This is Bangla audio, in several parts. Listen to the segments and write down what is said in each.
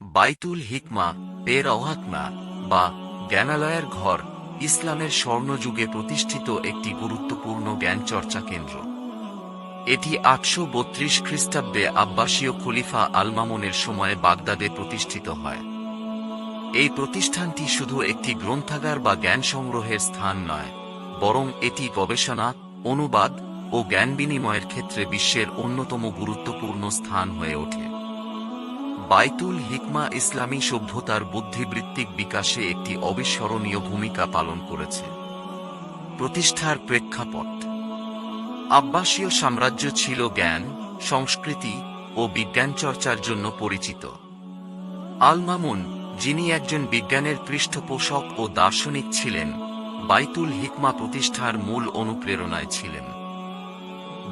বাইতুল হিকমা এর অহাতমা বা জ্ঞানালয়ের ঘর ইসলামের স্বর্ণযুগে প্রতিষ্ঠিত একটি গুরুত্বপূর্ণ জ্ঞানচর্চা কেন্দ্র। এটি আটশো বত্রিশ খ্রিস্টাব্দে আব্বাসীয় খলিফা আলমামনের সময়ে বাগদাদে প্রতিষ্ঠিত হয়। এই প্রতিষ্ঠানটি শুধু একটি গ্রন্থাগার বা জ্ঞান সংগ্রহের স্থান নয়, বরং এটি গবেষণা, অনুবাদ ও জ্ঞান বিনিময়ের ক্ষেত্রে বিশ্বের অন্যতম গুরুত্বপূর্ণ স্থান হয়ে ওঠে। বাইতুল হিকমা ইসলামী সভ্যতার বুদ্ধিবৃত্তিক বিকাশে একটি অবিস্মরণীয় ভূমিকা পালন করেছে। প্রতিষ্ঠার প্রেক্ষাপট। আব্বাসীয় সাম্রাজ্য ছিল জ্ঞান, সংস্কৃতি ও বিজ্ঞান চর্চার জন্য পরিচিত। আল মামুন যিনি একজন বিজ্ঞানের পৃষ্ঠপোষক ও দার্শনিক ছিলেন, বাইতুল হিকমা প্রতিষ্ঠার মূল অনুপ্রেরণায় ছিলেন।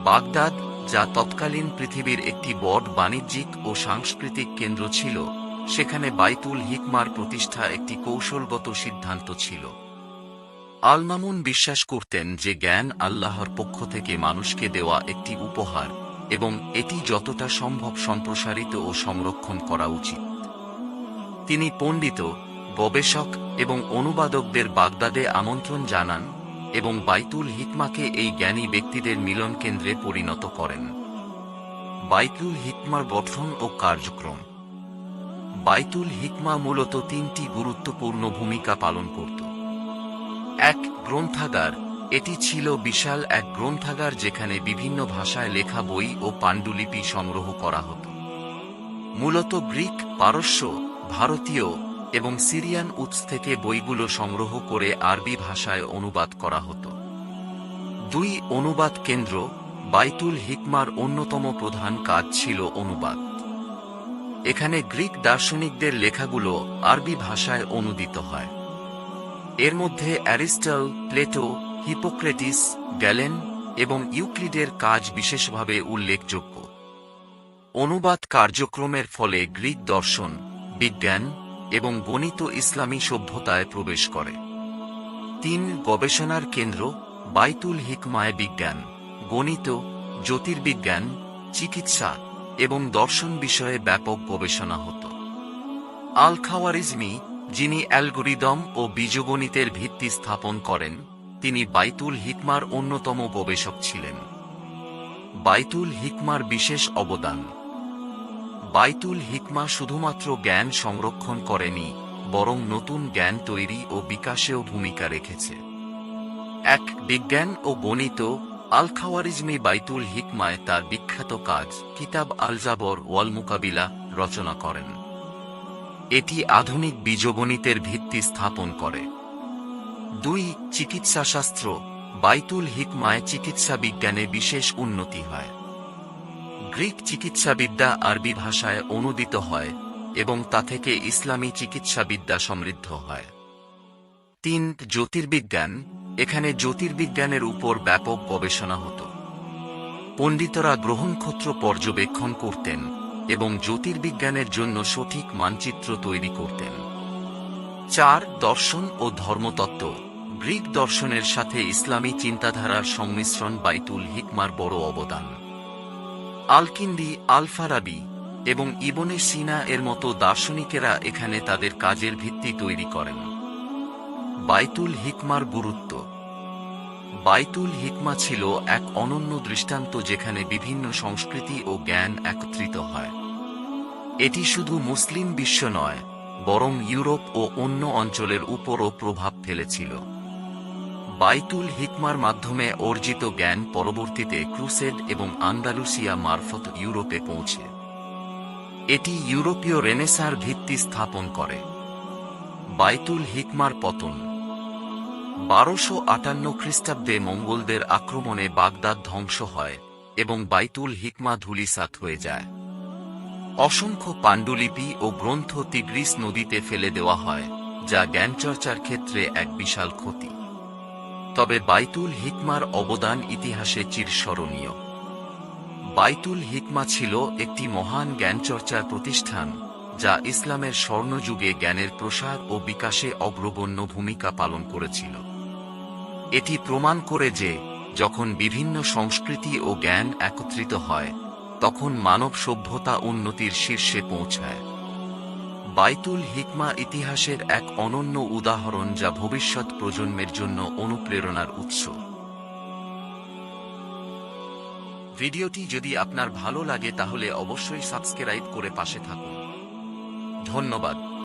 বাগদাদ যা তৎকালীন পৃথিবীর একটি বট বাণিজ্যিক ও সাংস্কৃতিক কেন্দ্র ছিল, সেখানে বাইতুল হিকমার প্রতিষ্ঠা একটি কৌশলগত সিদ্ধান্ত ছিল। আলমামুন বিশ্বাস করতেন যে জ্ঞান আল্লাহর পক্ষ থেকে মানুষকে দেওয়া একটি উপহার, এবং এটি যতটা সম্ভব সম্প্রসারিত ও সংরক্ষণ করা উচিত। তিনি পণ্ডিত, গবেষক এবং অনুবাদকদের বাগদাদে আমন্ত্রণ জানান এবং বাইতুল হিকমাকে এই জ্ঞানী ব্যক্তিদের মিলন কেন্দ্রে পরিণত করেন। বাইতুল হিকমার গঠন ও কার্যক্রম। বাইতুল হিকমা মূলত তিনটি গুরুত্বপূর্ণ ভূমিকা পালন করত। এক, গ্রন্থাগার। এটি ছিল বিশাল এক গ্রন্থাগার যেখানে বিভিন্ন ভাষায় লেখা বই ও পাণ্ডুলিপি সংগ্রহ করা হতো। মূলত গ্রিক, পারস্য, ভারতীয় এবং সিরিয়ান উৎস থেকে বইগুলো সংগ্রহ করে আরবি ভাষায় অনুবাদ করা হতো। দুই অনুবাদ কেন্দ্র, বাইতুল হিকমার অন্যতম প্রধান কাজ ছিল অনুবাদ। এখানে গ্রিক দার্শনিকদের লেখাগুলো আরবি ভাষায় অনুদিত হয়। এর মধ্যে অ্যারিস্টল, প্লেটো, হিপোক্রেটিস, গ্যালেন এবং ইউক্লিডের কাজ বিশেষভাবে উল্লেখযোগ্য। অনুবাদ কার্যক্রমের ফলে গ্রিক দর্শন, বিজ্ঞান এবং গণিত ইসলামী সভ্যতায় প্রবেশ করে। তিন গবেষণার কেন্দ্র, বাইতুল হিকমায় বিজ্ঞান, গণিত, জ্যোতির্বিজ্ঞান, চিকিৎসা এবং দর্শন বিষয়ে ব্যাপক গবেষণা হতো। আল খাওয়ারিজমি যিনি অ্যালগোরিদম ও বীজগণিতের ভিত্তি স্থাপন করেন, তিনি বাইতুল হিকমার অন্যতম গবেষক ছিলেন। বাইতুল হিকমার বিশেষ অবদান বাইতুল হিকমা শুধুমাত্র জ্ঞান সংরক্ষণ করেনি, বরং নতুন জ্ঞান তৈরি ও বিকাশেও ভূমিকা রেখেছে। এক, বিজ্ঞান ও গণিত আল খাওয়ারিজমি বাইতুল হিকমায় তার বিখ্যাত কাজ কিতাব আলজাবর ওয়াল মোকাবিলা রচনা করেন। এটি আধুনিক বীজগণিতের ভিত্তি স্থাপন করে। দুই, চিকিৎসাশাস্ত্র, বাইতুল হিকমায় চিকিৎসা বিজ্ঞানে বিশেষ উন্নতি হয়। গ্রিক চিকিৎসাবিদ্যা আরবি ভাষায় অনুদিত হয় এবং তা থেকে ইসলামী চিকিৎসাবিদ্যা সমৃদ্ধ হয়। তিন, জ্যোতির্বিজ্ঞান। এখানে জ্যোতির্বিজ্ঞানের উপর ব্যাপক গবেষণা হতো। পণ্ডিতরা গ্রহণক্ষত্র পর্যবেক্ষণ করতেন এবং জ্যোতির্বিজ্ঞানের জন্য সঠিক মানচিত্র তৈরি করতেন। চার, দর্শন ও ধর্মতত্ত্ব। গ্রিক দর্শনের সাথে ইসলামী চিন্তাধারার সংমিশ্রণ বাইতুল হিকমার বড় অবদান। আলকিন্দি, আলফারাবি এবং ইবনে সিনা এর মতো দার্শনিকেরা এখানে তাদের কাজের ভিত্তি তৈরি করেন। বাইতুল হিকমার গুরুত্ব। বাইতুল হিকমা ছিল এক অনন্য দৃষ্টান্ত যেখানে বিভিন্ন সংস্কৃতি ও জ্ঞান একত্রিত হয়। এটি শুধু মুসলিম বিশ্ব নয়, বরং ইউরোপ ও অন্য অঞ্চলের উপরও প্রভাব ফেলেছিল। বাইতুল হিকমার মাধ্যমে অর্জিত জ্ঞান পরবর্তীতে ক্রুসেড এবং আন্দালুসিয়া মারফত ইউরোপে পৌঁছে। এটি ইউরোপীয় রেনেসার ভিত্তি স্থাপন করে। বাইতুল হিকমার পতন। বারোশো আটান্ন খ্রিস্টাব্দে মঙ্গলদের আক্রমণে বাগদাদ ধ্বংস হয় এবং বাইতুল হিকমা ধুলিসাত হয়ে যায়। অসংখ্য পাণ্ডুলিপি ও গ্রন্থ তিগ্রিস নদীতে ফেলে দেওয়া হয়, যা জ্ঞানচর্চার ক্ষেত্রে এক বিশাল ক্ষতি। তবে বাইতুল হিকমার অবদান ইতিহাসে চিরস্মরণীয়। বাইতুল হিকমা ছিল একটি মহান জ্ঞানচর্চার প্রতিষ্ঠান, যা ইসলামের স্বর্ণযুগে জ্ঞানের প্রসার ও বিকাশে অগ্রগণ্য ভূমিকা পালন করেছিল। এটি প্রমাণ করে যে, যখন বিভিন্ন সংস্কৃতি ও জ্ঞান একত্রিত হয়, তখন মানব সভ্যতা উন্নতির শীর্ষে পৌঁছায়। বাইতুল হিকমা ইতিহাসের এক অনন্য উদাহরণ যা ভবিষ্যৎ প্রজন্মের জন্য অনুপ্রেরণার উৎস। ভিডিওটি যদি আপনার ভালো লাগে তাহলে অবশ্যই সাবস্ক্রাইব করে পাশে থাকুন। ধন্যবাদ।